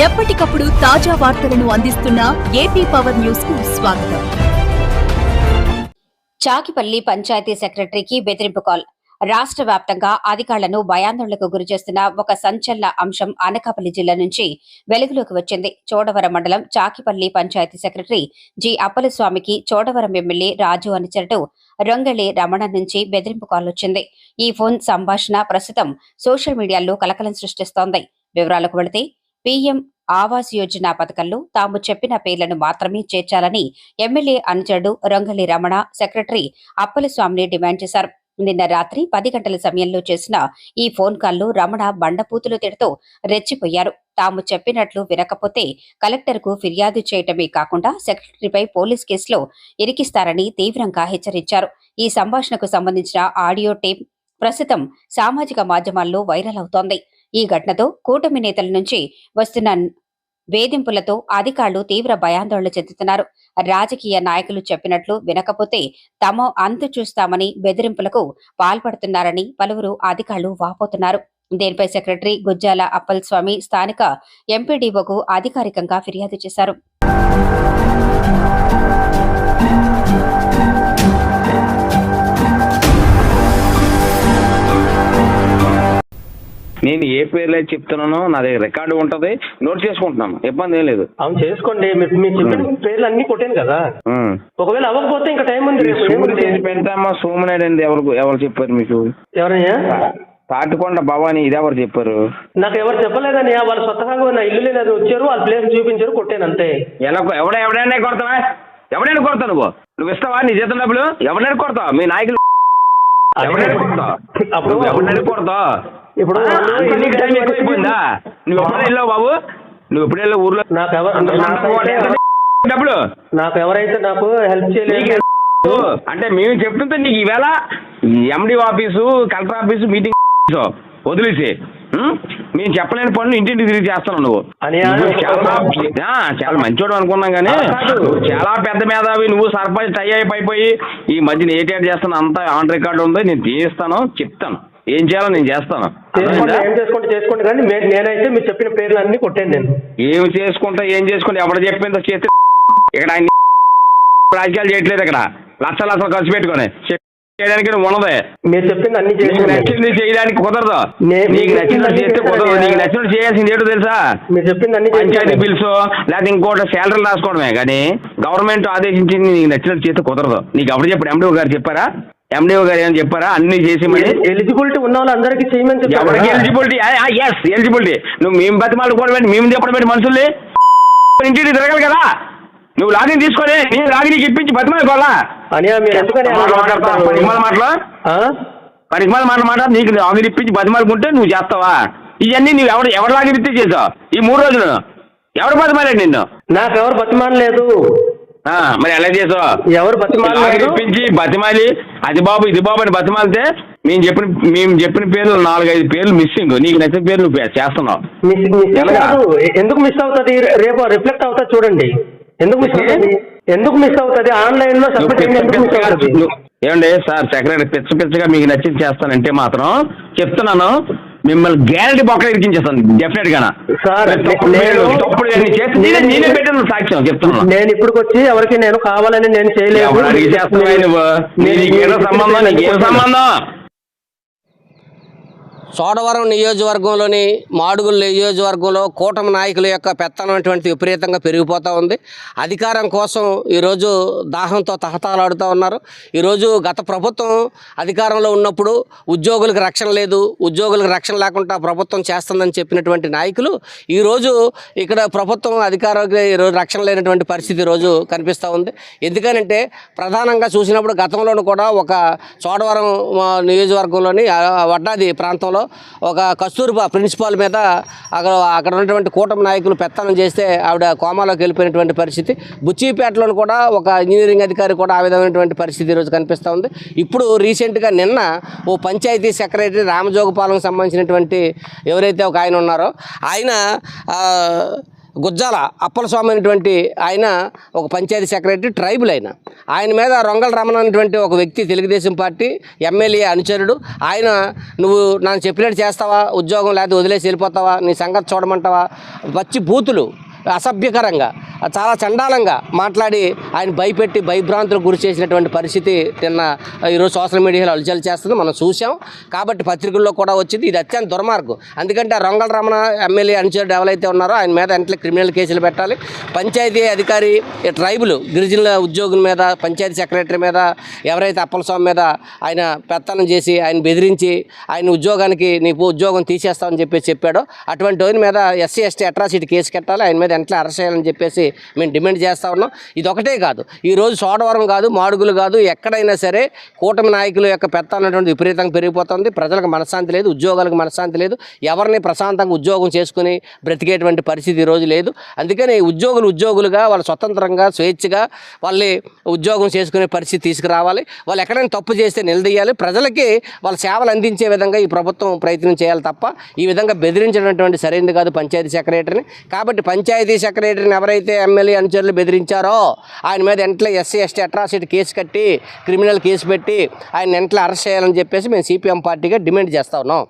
ఎప్పటికప్పుడు తాజా వార్తలను అందిస్తున్న ఏపీ పవర్ న్యూస్కు స్వాగతం. చాకిపల్లి పంచాయతీ సెక్రటరీకి బెదిరింపు కాల్. రాష్ట్ర వ్యాప్తంగా అధికారులను భయాందోళనకు గురిచేస్తున్న ఒక సంచలన అంశం అనకాపల్లి జిల్లా నుంచి వెలుగులోకి వచ్చింది. చోడవరం మండలం చాకిపల్లి పంచాయతీ సెక్రటరీ జి. అప్పలస్వామికి చోడవరం ఎమ్మెల్యే రాజు అనుచరుడు రొంగళి రమణ నుంచి బెదిరింపు కాల్ వచ్చింది. ఈ ఫోన్ సంభాషణ ప్రస్తుతం సోషల్ మీడియాలో కలకలం సృష్టిస్తోంది. వివరాలకు వెళితే పీఎం ఆవాస్ యోజన పథకంలో తాము చెప్పిన పేర్లను మాత్రమే చేర్చాలని ఎమ్మెల్యే అనుచరుడు రొంగలి రమణ సెక్రటరీ అప్పలస్వామిని డిమాండ్ చేశారు. నిన్న రాత్రి పది గంటల సమయంలో చేసిన ఈ ఫోన్ కాల్లో రమణ బండపూతులు తిడుతూ రెచ్చిపోయారు. తాము చెప్పినట్లు వినకపోతే కలెక్టర్కు ఫిర్యాదు చేయటమే కాకుండా సెక్రటరీపై పోలీస్ కేసులో ఇరికిస్తారని తీవ్రంగా హెచ్చరించారు. ఈ సంభాషణకు సంబంధించిన ఆడియో టేప్ ప్రస్తుతం సామాజిక మాధ్యమాల్లో వైరల్ అవుతోంది. ఈ ఘటనతో కూటమి నేతల నుంచి వస్తున్న వేధింపులతో అధికారులు తీవ్ర భయాందోళన చెందుతున్నారు. రాజకీయ నాయకులు చెప్పినట్లు వినకపోతే తమ అంతు చూస్తామని బెదిరింపులకు పాల్పడుతున్నారని పలువురు అధికారులు వాపోతున్నారు. దీనిపై సెక్రటరీ గుజ్జాల అప్పల్ స్వామి స్థానిక ఎంపీడీఓకు అధికారికంగా ఫిర్యాదు చేశారు. పేర్లు అయితే చెప్తున్నానో నా దగ్గర రికార్డు ఉంటది నోట్ చేసుకుంటున్నాను ఇబ్బంది ఏం లేదు. అవును చేసుకోండి మీరు మీరు చెప్పిన పేర్లు అన్ని కొట్టాను కదా. ఒకవేళ అవ్వకపోతే ఇంకా టైం ఉంది రేపు. ఏముంది? చేసి పెంటామా సోమనాయుడు అండి ఎవరు ఎవరు చెప్పారు మీకు? ఎవరయ్యా? తాటికొండ భవాని ఇది ఎవరు చెప్పారు? నాకు ఎవరు చెప్పలేదని వాళ్ళు స్వతహాగా నా ఇల్లు లేదు వచ్చారు వాళ్ళ ప్లేస్ చూపించారు కొట్టాను అంతే. ఎలా ఎవడ ఎవడైనా కొడతావా? ఎవడైనా కొడతావు నువ్వు? నువ్వు ఇస్తావా నీ జీతం డబ్బులు ఎవడైనా కొడతావు? మీ నాయకులు ఎవడైనా కొడతావు? అప్పుడు నువ్వు ఎవడైనా కొడతావు? ఇప్పుడు నీకు టైం ఎక్కువైపోయిందా నువ్వు ఎప్పుడు వెళ్ళావు బాబు? నువ్వు ఎప్పుడు వెళ్ళావు ఊర్లో? నాకు ఎవరు నాకు ఎంత డబ్బులు. నాకు ఎవరైతే నాకు హెల్ప్ చేయలేదు. అంటే మేము చెప్తుంటే నీకు ఈవేళ MD office collector office meeting వదిలేసి? మేము చెప్పలేని పనులు ఇంటింటికి తిరిగి చేస్తున్నావు నువ్వు. చాలా చాలా మంచోడు అనుకున్నాం కానీ చాలా పెద్ద మేధావి. నువ్వు సర్పంచ్ టై అయిపోయి ఈ మధ్యన ఏటీఆర్ చేస్తాను అంతా ఆన్ రికార్డు ఉంది. నేను తీస్తాను చెప్తాను. ఏం చేయాలో నేను చేస్తాను. చేసుకోండి అర్థమైందా? ఏం చేసుకోండి చేసుకోండి కానీ మే- నేనైతే మీరు చెప్పిన పేర్లు అన్ని కొట్టాను నేను. ఏమి చేసుకుంటా ఏం చేసుకుంటా ఎవరు చెప్పిందో చేస్తే ఇక్కడ ఆయన రాజకీయాలు చేయట్లేదు ఇక్కడ. లక్షల లక్షలు ఖర్చు పెట్టుకొని చేయడానికి ఉన్నదే. మీరు చెప్పింది అన్ని నీకు నచ్చింది చేయడానికి కుదరదు. నే- నీకు నచ్చినట్టు చేస్తే కుదరదు. నీకు. నచ్చినట్టు చేయాల్సింది ఏంటో తెలుసా? మీరు చెప్పింది అన్ని పంచాయతీ. బిల్స్ లేకపోతే ఇంకోటి శాలరీలు రాసుకోవడమే కానీ గవర్నమెంట్ ఆదేశించింది నీకు నచ్చినట్టు చేస్తే కుదరదు. నీకు ఎవరు చెప్పారు? ఎండిఓ గారు చెప్పారా? ఎండిఓ గారు ఏమైనా చెప్పారా? అన్ని చేసి ఎలిజిబిలిటీ ఉన్న వాళ్ళందరికీ చేయమని చెప్పారు ఎవరికి. ఎలిజిబిలిటీ? Yes eligibility. నువ్వు మేము బతిమాలు కూడా పెట్టి మేము చెప్పడం పెట్టి మనుషుల్ని ఇంటికి తిరగాలి కదా. నువ్వు లాగిన్ తీసుకొని నేను లాగిన్ ఇప్పించి బతిమాలి మాట్లాడతారు? పనికిమాల మాటలు? ఆ? పనికిమాల మాట మాట నీకు లాగిన్ ఇప్పించి బతిమాలుకుంటే నువ్వు చేస్తావా? ఇవన్నీ నువ్వు ఎవరు ఎవరు లాగిన్ ఇప్పించి చేసావు? ఈ మూడు రోజులు. ఎవరు బతిమాలాడు నిన్ను? నాకు ఎవరు బతిమాలలేదు. ఆ, మరి ఎలా చేసావు? ఎవరు ఇప్పించి బతిమాలి అది బాబు ఇది బాబు అని బతిమాలితే మేము చెప్పిన మేము చెప్పిన పేర్లు నాలుగైదు పేర్లు మిస్సింగ్ నీకు నచ్చిన పేర్లు నువ్వు చేస్తున్నావు. ఎందుకు మిస్ అవుతుంది? రేపు రిఫ్లెక్ట్ అవుతా చూడండి. ఎందుకు మిస్ అవుతుంది? ఎందుకు మిస్ అవుతుంది? ఆన్లైన్లో ఏమండి సార్ సెక్రటరీ పిచ్చ పిచ్చగా మీకు నచ్చింది చేస్తానంటే మాత్రం చెప్తున్నాను. మిమ్మల్ని గ్యారంటీ బొక్కలు ఇరికించేస్తాను డెఫినెట్గా తప్పుడు నేనే నేనే పెట్టిన సాక్ష్యం చెప్తున్నాను నేను ఇప్పుడు వచ్చి ఎవరికి నేను కావాలని నేను చేయలేదు. సంబంధం సంబంధం? చోడవరం నియోజకవర్గంలోని మాడుగుల నియోజకవర్గంలో కూటమి నాయకుల యొక్క పెత్తనం అటువంటి విపరీతంగా పెరిగిపోతూ ఉంది. అధికారం కోసం ఈరోజు దాహంతో తహతాలాడుతూ ఉన్నారు. ఈరోజు గత ప్రభుత్వం అధికారంలో ఉన్నప్పుడు ఉద్యోగులకు రక్షణ లేదు ఉద్యోగులకు రక్షణ లేకుండా ప్రభుత్వం చేస్తుందని చెప్పినటువంటి నాయకులు ఈరోజు ఇక్కడ ప్రభుత్వం అధికారానికి ఈరోజు రక్షణ లేనటువంటి పరిస్థితి ఈరోజు కనిపిస్తూ ఉంది. ఎందుకనంటే ప్రధానంగా చూసినప్పుడు గతంలోనూ కూడా ఒక చోడవరం నియోజకవర్గంలోని వడ్డాది ప్రాంతంలో ఒక కస్తూర్బా ప్రిన్సిపాల్ మీద అక్కడ అక్కడ ఉన్నటువంటి కూటమి నాయకులు పెత్తనం చేస్తే ఆవిడ కోమాలోకి వెళ్ళిపోయినటువంటి పరిస్థితి. బుచ్చిపేటలోని కూడా ఒక ఇంజనీరింగ్ అధికారి కూడా ఆ విధమైనటువంటి పరిస్థితి ఈరోజు కనిపిస్తూ ఉంది. ఇప్పుడు రీసెంట్గా నిన్న ఓ పంచాయతీ సెక్రటరీ రామజోగపాలెం సంబంధించినటువంటి ఎవరైతే ఒక ఆయన ఉన్నారో ఆయన గుజ్జాల అప్పలస్వామి అనేటువంటి ఆయన ఒక పంచాయతీ సెక్రటరీ ట్రైబుల్ ఆయన. ఆయన మీద రొంగల రమణ అనేటువంటి ఒక వ్యక్తి తెలుగుదేశం పార్టీ ఎమ్మెల్యే అనుచరుడు. ఆయన నువ్వు నన్ను చెప్పినట్టు చేస్తావా? ఉద్యోగం లేకపోతే వదిలేసి వెళ్ళిపోతావా? నీ సంగతి చూడమంటావా? వచ్చి బూతులు. అసభ్యకరంగా చాలా చండాలంగా మాట్లాడి ఆయన భయపెట్టి భయభ్రాంతులకు గురి చేసినటువంటి పరిస్థితి నిన్న ఈరోజు సోషల్ మీడియాలో అలచలు చేస్తుంది. మనం చూసాం కాబట్టి పత్రికల్లో కూడా వచ్చింది. ఇది అత్యంత దుర్మార్గం. ఎందుకంటే ఆ రొంగల రమణ ఎమ్మెల్యే అనుచరుడు ఎవరైతే ఉన్నారో ఆయన మీద వెంటనే క్రిమినల్ కేసులు పెట్టాలి. పంచాయతీ అధికారి ట్రైబులు గిరిజనుల ఉద్యోగుల మీద పంచాయతీ సెక్రటరీ మీద ఎవరైతే అప్పలస్వామి మీద ఆయన పెత్తనం చేసి ఆయన బెదిరించి ఆయన ఉద్యోగానికి నీకు ఉద్యోగం తీసేస్తామని చెప్పేసి చెప్పాడో అటువంటి వారి మీద ఎస్సీ ఎస్టీ అట్రాసిటీ కేసు కట్టాలి. ఆయన మీద వెంటనే అరెస్ట్ చేయాలని చెప్పేసి మేము డిమాండ్ చేస్తా ఉన్నాం. ఇది ఒకటే కాదు ఈరోజు సోడవరం కాదు మాడుగులు కాదు ఎక్కడైనా సరే కూటమి నాయకుల యొక్క పెత్త అన్నటువంటి విపరీతంగా పెరిగిపోతుంది. ప్రజలకు మనశ్శాంతి లేదు ఉద్యోగాలకు మనశ్శాంతి లేదు. ఎవరిని ప్రశాంతంగా ఉద్యోగం చేసుకుని బ్రతికేటువంటి పరిస్థితి ఈరోజు లేదు. అందుకని ఉద్యోగులు ఉద్యోగులుగా వాళ్ళు స్వతంత్రంగా స్వేచ్ఛగా వాళ్ళని ఉద్యోగం చేసుకునే పరిస్థితి తీసుకురావాలి. వాళ్ళు ఎక్కడైనా తప్పు చేస్తే నిలదీయాలి. ప్రజలకి వాళ్ళ సేవలు అందించే విధంగా ఈ ప్రభుత్వం ప్రయత్నం చేయాలి తప్ప ఈ విధంగా బెదిరించినటువంటి సరైనది కాదు పంచాయతీ సెక్రటరీని. కాబట్టి పంచాయతీ పంచాయతీ సెక్రటరీని ఎవరైతే ఎమ్మెల్యే అనుచరులు బెదిరించారో ఆయన మీద వెంటనే ఎస్సీ ఎస్టీ అట్రాసిటీ కేసు కట్టి క్రిమినల్ కేసు పెట్టి ఆయన వెంటనే అరెస్ట్ చేయాలని చెప్పేసి మేము సిపిఎం పార్టీగా డిమాండ్ చేస్తా ఉన్నాం.